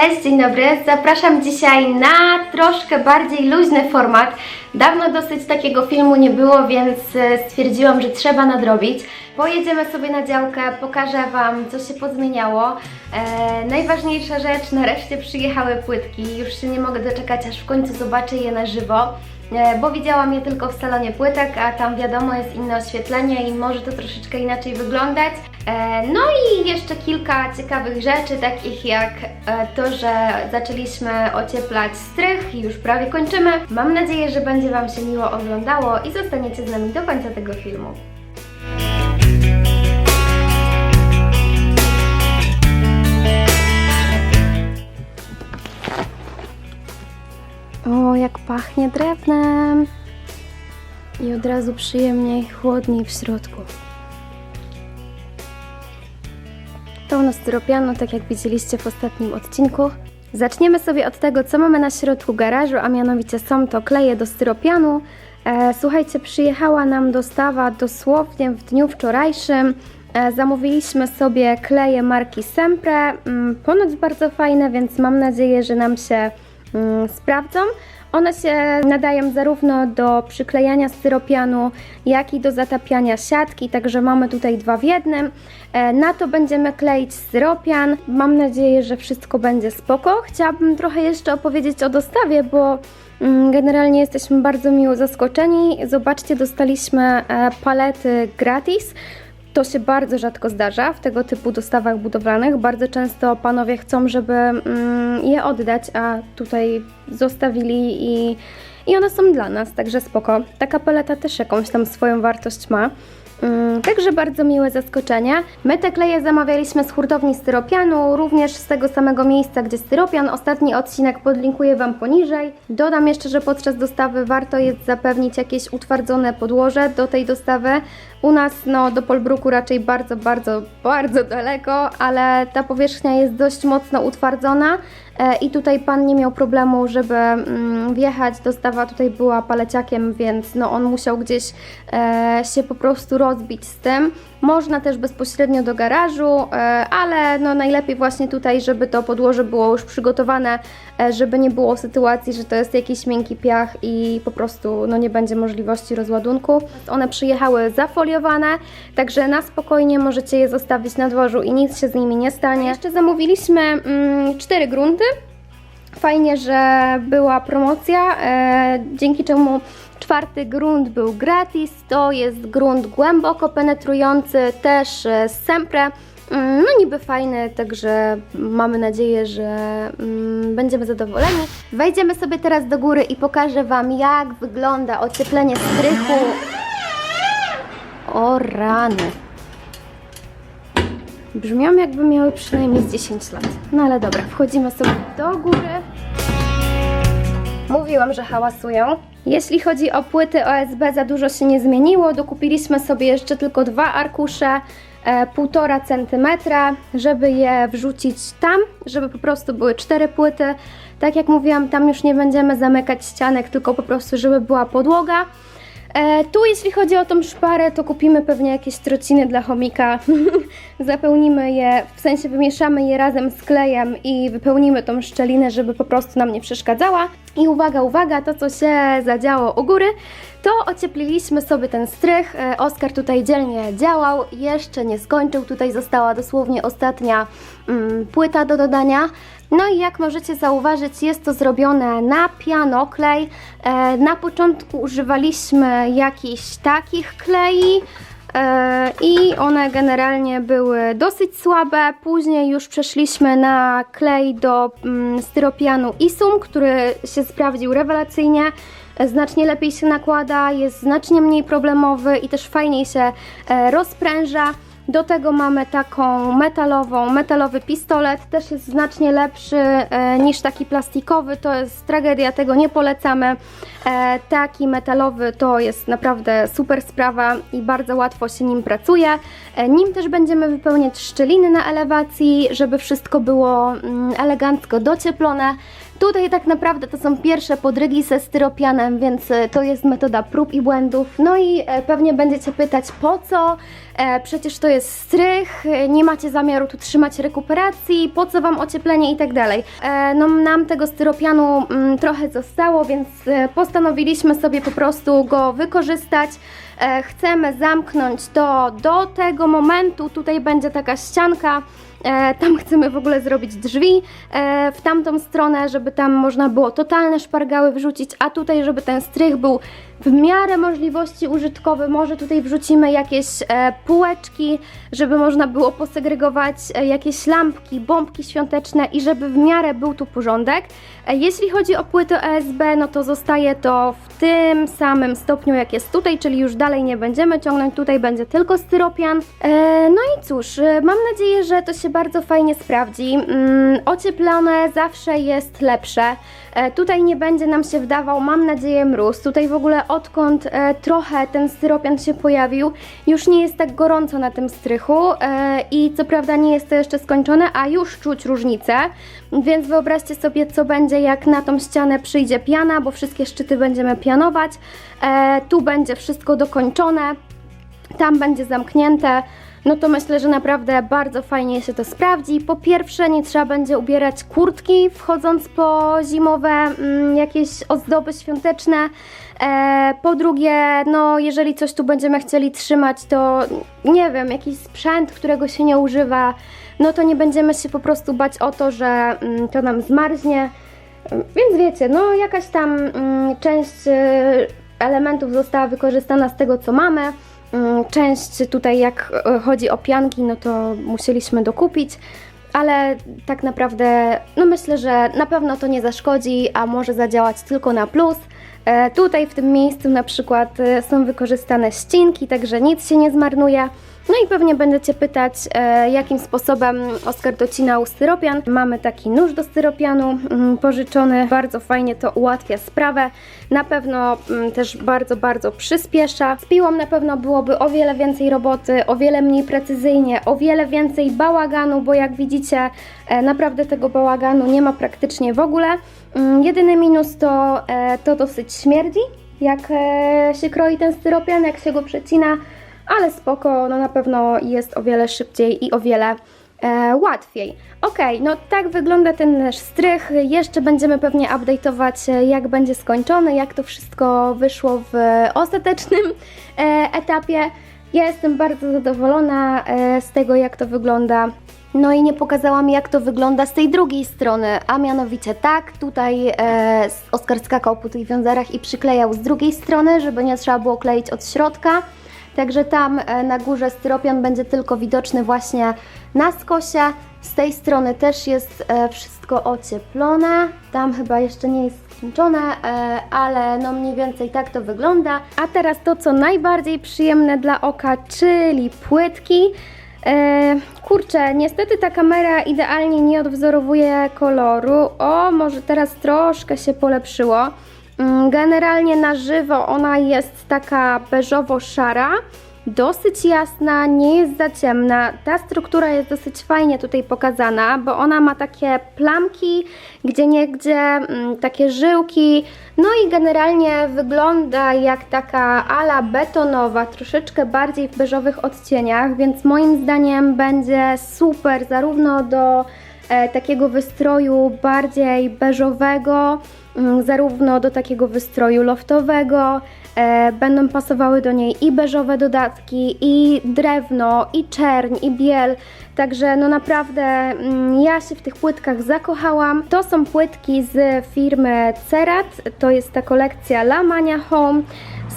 Cześć, dzień dobry. Zapraszam dzisiaj na troszkę bardziej luźny format. Dawno dosyć takiego filmu nie było, więc e, stwierdziłam, że trzeba nadrobić. Pojedziemy sobie na działkę, pokażę Wam, co się pozmieniało. E, najważniejsza rzecz, nareszcie przyjechały płytki. Już się nie mogę doczekać, aż w końcu zobaczę je na żywo. E, bo widziałam je tylko w salonie płytek, a tam wiadomo jest inne oświetlenie i może to troszeczkę inaczej wyglądać. E, No i jeszcze kilka ciekawych rzeczy, takich jak e, to, że zaczęliśmy ocieplać strych i już prawie kończymy. Mam nadzieję, że będzie Wam się miło oglądało i zostaniecie z nami do końca tego filmu. O, jak pachnie drewnem! I od razu przyjemniej, chłodniej w środku. Pełno styropianu, tak jak widzieliście w ostatnim odcinku. Zaczniemy sobie od tego, co mamy na środku garażu, a mianowicie są to kleje do styropianu. E, słuchajcie, przyjechała nam dostawa dosłownie w dniu wczorajszym. E, zamówiliśmy sobie kleje marki Sempre, mm, ponoć bardzo fajne, więc mam nadzieję, że nam się sprawdzą. One się nadają zarówno do przyklejania styropianu, jak i do zatapiania siatki, także mamy tutaj dwa w jednym. E, Na to będziemy kleić styropian. Mam nadzieję, że wszystko będzie spoko. Chciałabym trochę jeszcze opowiedzieć o dostawie, bo mm, generalnie jesteśmy bardzo miło zaskoczeni. Zobaczcie, dostaliśmy e, palety gratis. To się bardzo rzadko zdarza w tego typu dostawach budowlanych. Bardzo często panowie chcą, żeby mm, je oddać, a tutaj zostawili i, i one są dla nas, także spoko. Taka paleta też jakąś tam swoją wartość ma. Mm, Także bardzo miłe zaskoczenie. My te kleje zamawialiśmy z hurtowni styropianu, również z tego samego miejsca, gdzie styropian. Ostatni odcinek podlinkuję Wam poniżej. Dodam jeszcze, że podczas dostawy warto jest zapewnić jakieś utwardzone podłoże do tej dostawy. U nas no, do Polbruku raczej bardzo, bardzo, bardzo daleko, ale ta powierzchnia jest dość mocno utwardzona i tutaj Pan nie miał problemu, żeby mm, wjechać. Dostawa tutaj była paleciakiem, więc no, on musiał gdzieś e, się po prostu rozbić z tym. Można też bezpośrednio do garażu, e, ale no najlepiej właśnie tutaj, żeby to podłoże było już przygotowane, e, żeby nie było sytuacji, że to jest jakiś miękki piach i po prostu no nie będzie możliwości rozładunku. One przyjechały zafoliowane, także na spokojnie możecie je zostawić na dworzu i nic się z nimi nie stanie. Jeszcze zamówiliśmy mm, cztery grunty. Fajnie, że była promocja, e, dzięki czemu czwarty grunt był gratis. To jest grunt głęboko penetrujący, też e, z Sempre. Mm, No niby fajny, także mamy nadzieję, że mm, będziemy zadowoleni. Wejdziemy sobie teraz do góry i pokażę Wam, jak wygląda ocieplenie strychu. O rany. Brzmią jakby miały przynajmniej z 10 lat. No ale dobra, wchodzimy sobie do góry. Mówiłam, że hałasują. Jeśli chodzi o płyty OSB, za dużo się nie zmieniło. Dokupiliśmy sobie jeszcze tylko dwa arkusze, 1,5 cm, żeby je wrzucić tam, żeby po prostu były cztery płyty. Tak jak mówiłam, tam już nie będziemy zamykać ścianek, tylko po prostu, żeby była podłoga. E, tu jeśli chodzi o tą szparę, to kupimy pewnie jakieś trociny dla chomika. Zapełnimy je, w sensie wymieszamy je razem z klejem i wypełnimy tą szczelinę, żeby po prostu nam nie przeszkadzała. I uwaga, uwaga, to co się zadziało u góry, to ociepliliśmy sobie ten strych. E, Oskar tutaj dzielnie działał, jeszcze nie skończył. Tutaj została dosłownie ostatnia mm, płyta do dodania. No i jak możecie zauważyć, jest to zrobione na pianoklej. E, na początku używaliśmy jakichś takich klei. e, I one generalnie były dosyć słabe. Później już przeszliśmy na klej do mm, styropianu Isum, który się sprawdził rewelacyjnie. Znacznie lepiej się nakłada, jest znacznie mniej problemowy i też fajniej się e, rozpręża. Do tego mamy taką metalową, metalowy pistolet, też jest znacznie lepszy e, niż taki plastikowy, to jest tragedia, tego nie polecamy. E, taki metalowy to jest naprawdę super sprawa i bardzo łatwo się nim pracuje. E, nim też będziemy wypełniać szczeliny na elewacji, żeby wszystko było mm, elegancko docieplone. Tutaj tak naprawdę to są pierwsze podrygi ze styropianem, więc e, to jest metoda prób i błędów. No i e, pewnie będziecie pytać po co? E, przecież to jest strych, nie macie zamiaru tu trzymać rekuperacji, po co Wam ocieplenie i tak dalej. No nam tego styropianu mm, trochę zostało, więc postanowiliśmy sobie po prostu go wykorzystać. Chcemy zamknąć to do tego momentu, tutaj będzie taka ścianka, tam chcemy w ogóle zrobić drzwi e, w tamtą stronę, żeby tam można było totalne szpargały wrzucić, a tutaj, żeby ten strych był w miarę możliwości użytkowy. Może tutaj wrzucimy jakieś e, półeczki, żeby można było posegregować e, jakieś lampki, bombki świąteczne i żeby w miarę był tu porządek. E, jeśli chodzi o płytę ESB, no to zostaje to w tym samym stopniu, jak jest tutaj, czyli już dalej nie będziemy ciągnąć, tutaj będzie tylko styropian. E, no i cóż, e, mam nadzieję, że to się bardzo fajnie sprawdzi. Mm, ocieplone zawsze jest lepsze. E, tutaj nie będzie nam się wdawał, mam nadzieję, mróz. Tutaj w ogóle odkąd e, trochę ten styropian się pojawił, już nie jest tak gorąco na tym strychu e, i co prawda nie jest to jeszcze skończone, a już czuć różnicę. Więc wyobraźcie sobie, co będzie, jak na tą ścianę przyjdzie piana, bo wszystkie szczyty będziemy pianować. Tu będzie wszystko dokończone tam będzie zamknięte, no to myślę, że naprawdę bardzo fajnie się to sprawdzi. Po pierwsze, nie trzeba będzie ubierać kurtki wchodząc po zimowe mm, jakieś ozdoby świąteczne. E, po drugie, no jeżeli coś tu będziemy chcieli trzymać, to nie wiem, jakiś sprzęt, którego się nie używa, no to nie będziemy się po prostu bać o to, że mm, to nam zmarznie. Więc wiecie, no jakaś tam mm, część y, elementów została wykorzystana z tego, co mamy. Mm, Część tutaj, jak e, chodzi o pianki, no to musieliśmy dokupić, ale tak naprawdę, no myślę, że na pewno to nie zaszkodzi, a może zadziałać tylko na plus. E, tutaj w tym miejscu na przykład e, są wykorzystane ścinki, także nic się nie zmarnuje. No i pewnie będziecie pytać, e, jakim sposobem Oskar docinał styropian. Mamy taki nóż do styropianu mm, pożyczony, bardzo fajnie to ułatwia sprawę. Na pewno mm, też bardzo, bardzo przyspiesza. Z piłą na pewno byłoby o wiele więcej roboty, o wiele mniej precyzyjnie, o wiele więcej bałaganu, bo jak widzicie, e, naprawdę tego bałaganu nie ma praktycznie w ogóle. Mm, Jedyny minus to, e, to dosyć śmierdzi, jak się kroi ten styropian, jak się go przecina ale spoko, no na pewno jest o wiele szybciej i o wiele e, łatwiej. Ok, no tak wygląda ten nasz strych. Jeszcze będziemy pewnie update'ować, e, jak będzie skończony, jak to wszystko wyszło w ostatecznym e, etapie. Ja jestem bardzo zadowolona e, z tego, jak to wygląda. No i nie pokazałam, jak to wygląda z tej drugiej strony, a mianowicie tak, tutaj e, Oskar skakał po tych wiązarach i przyklejał z drugiej strony, żeby nie trzeba było kleić od środka. Także tam e, na górze styropian będzie tylko widoczny właśnie na skosie. Z tej strony też jest e, wszystko ocieplone. Tam chyba jeszcze nie jest skończone, e, ale no mniej więcej tak to wygląda. A teraz to, co najbardziej przyjemne dla oka, czyli płytki. Kurczę, niestety ta kamera idealnie nie odwzorowuje koloru. O, może teraz troszkę się polepszyło. Mm, Generalnie na żywo ona jest taka beżowo-szara, dosyć jasna, nie jest za ciemna. Ta struktura jest dosyć fajnie tutaj pokazana, bo ona ma takie plamki, gdzie niegdzie mm, takie żyłki. No i generalnie wygląda jak taka ala betonowa, troszeczkę bardziej w beżowych odcieniach, więc moim zdaniem będzie super zarówno do e, takiego wystroju bardziej beżowego, zarówno do takiego wystroju loftowego. E, będą pasowały do niej i beżowe dodatki, i drewno, i czerń, i biel. Także no naprawdę mm, ja się w tych płytkach zakochałam. To są płytki z firmy Cerat, to jest ta kolekcja Lamania Home.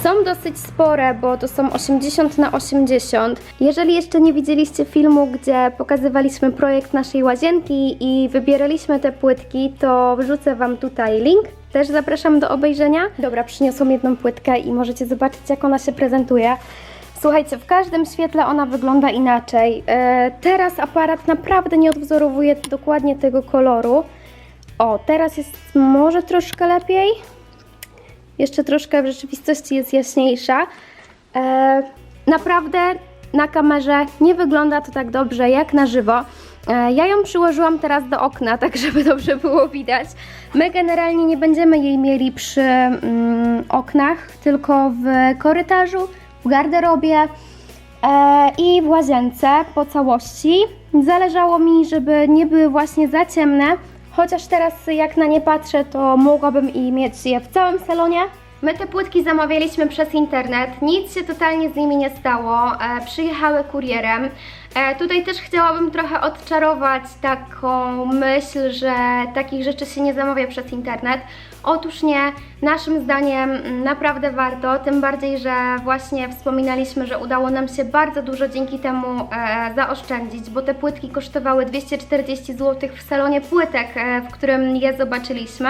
Są dosyć spore, bo to są 80 na 80. Jeżeli jeszcze nie widzieliście filmu, gdzie pokazywaliśmy projekt naszej łazienki i wybieraliśmy te płytki, to wrzucę Wam tutaj link. Też zapraszam do obejrzenia. Dobra, przyniosłam jedną płytkę i możecie zobaczyć, jak ona się prezentuje. Słuchajcie, w każdym świetle ona wygląda inaczej. E, teraz aparat naprawdę nie odwzorowuje dokładnie tego koloru. O, teraz jest może troszkę lepiej. Jeszcze troszkę w rzeczywistości jest jaśniejsza. E, naprawdę na kamerze nie wygląda to tak dobrze jak na żywo. E, Ja ją przyłożyłam teraz do okna, tak żeby dobrze było widać. My generalnie nie będziemy jej mieli przy mm, oknach, tylko w korytarzu, w garderobie e, i w łazience po całości. Zależało mi, żeby nie były właśnie za ciemne, chociaż teraz jak na nie patrzę, to mogłabym i mieć je w całym salonie. My te płytki zamawialiśmy przez internet, nic się totalnie z nimi nie stało, e, przyjechały kurierem. E, tutaj też chciałabym trochę odczarować taką myśl, że takich rzeczy się nie zamawia przez internet. Otóż nie, naszym zdaniem naprawdę warto, tym bardziej, że właśnie wspominaliśmy, że udało nam się bardzo dużo dzięki temu e, zaoszczędzić, bo te płytki kosztowały 240 zł w salonie płytek, e, w którym je zobaczyliśmy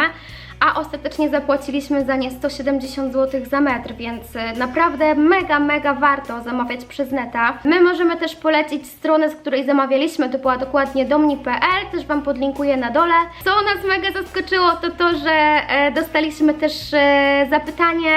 a ostatecznie zapłaciliśmy za nie 170 zł za metr, więc e, naprawdę mega, mega warto zamawiać przez neta. My możemy też polecić stronę, z której zamawialiśmy, to była dokładnie domni.pl, też Wam podlinkuję na dole. Co nas mega zaskoczyło, to to, że e, dostaliśmy też e, zapytanie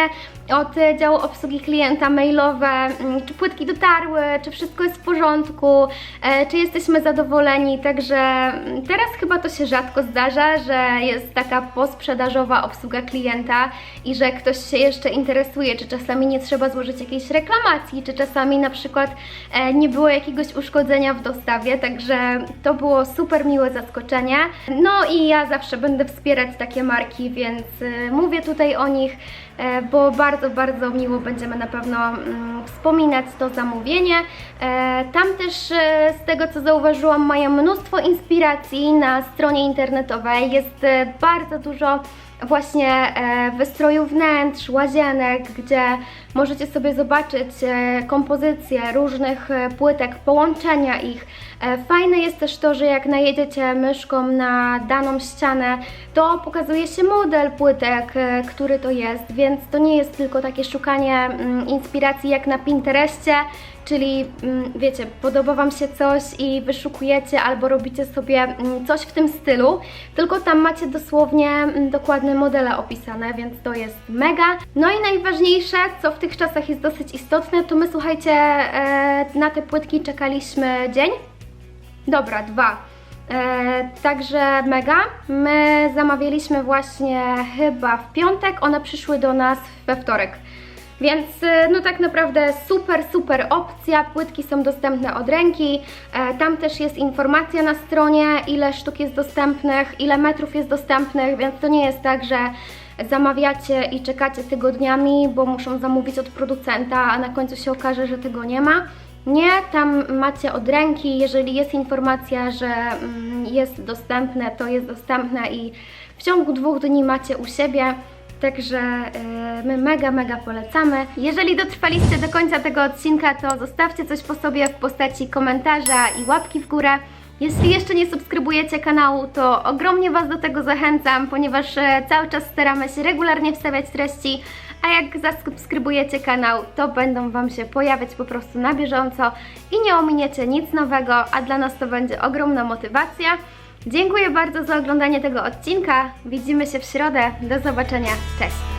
od działu obsługi klienta mailowe, mm, czy płytki dotarły, czy wszystko jest w porządku, e, czy jesteśmy zadowoleni, także mm, teraz chyba to się rzadko zdarza, że jest taka posprzedażowa obsługa klienta i że ktoś się jeszcze interesuje, czy czasami nie trzeba złożyć jakiejś reklamacji, czy czasami na przykład e, nie było jakiegoś uszkodzenia w dostawie, także to było super miłe zaskoczenie. No i ja zawsze będę wspierać takie marki, więc e, mówię tutaj o nich, bo bardzo, bardzo miło będziemy na pewno mm, wspominać to zamówienie. E, Tam też e, z tego co zauważyłam mają mnóstwo inspiracji na stronie internetowej. Jest e, bardzo dużo właśnie e, wystroju wnętrz, łazienek, gdzie możecie sobie zobaczyć e, kompozycje różnych e, płytek, połączenia ich. E, Fajne jest też to, że jak najedziecie myszką na daną ścianę, to pokazuje się model płytek, który to jest, więc to nie jest tylko takie szukanie mm, inspiracji jak na Pinterestie, czyli mm, wiecie, podoba Wam się coś i wyszukujecie albo robicie sobie mm, coś w tym stylu, tylko tam macie dosłownie dokładne modele opisane, więc to jest mega. No i najważniejsze, co w tych czasach jest dosyć istotne, to my słuchajcie, e, na te płytki czekaliśmy dzień, Dobra, dwa. E, także mega. My zamawialiśmy właśnie chyba w piątek, one przyszły do nas we wtorek. Więc e, no tak naprawdę super, super opcja. Płytki są dostępne od ręki. Tam też jest informacja na stronie, ile sztuk jest dostępnych, ile metrów jest dostępnych, więc to nie jest tak, że zamawiacie i czekacie tygodniami, bo muszą zamówić od producenta, a na końcu się okaże, że tego nie ma. Nie, tam macie od ręki, jeżeli jest informacja, że mm, jest dostępne, to jest dostępne i w ciągu dwóch dni macie u siebie. Także e, my mega, mega polecamy. Jeżeli dotrwaliście do końca tego odcinka, to zostawcie coś po sobie w postaci komentarza i łapki w górę. Jeśli jeszcze nie subskrybujecie kanału, to ogromnie Was do tego zachęcam, ponieważ e, cały czas staramy się regularnie wstawiać treści, a jak zasubskrybujecie kanał, to będą Wam się pojawiać po prostu na bieżąco i nie ominiecie nic nowego, a dla nas to będzie ogromna motywacja. Dziękuję bardzo za oglądanie tego odcinka. Widzimy się w środę. Do zobaczenia. Cześć!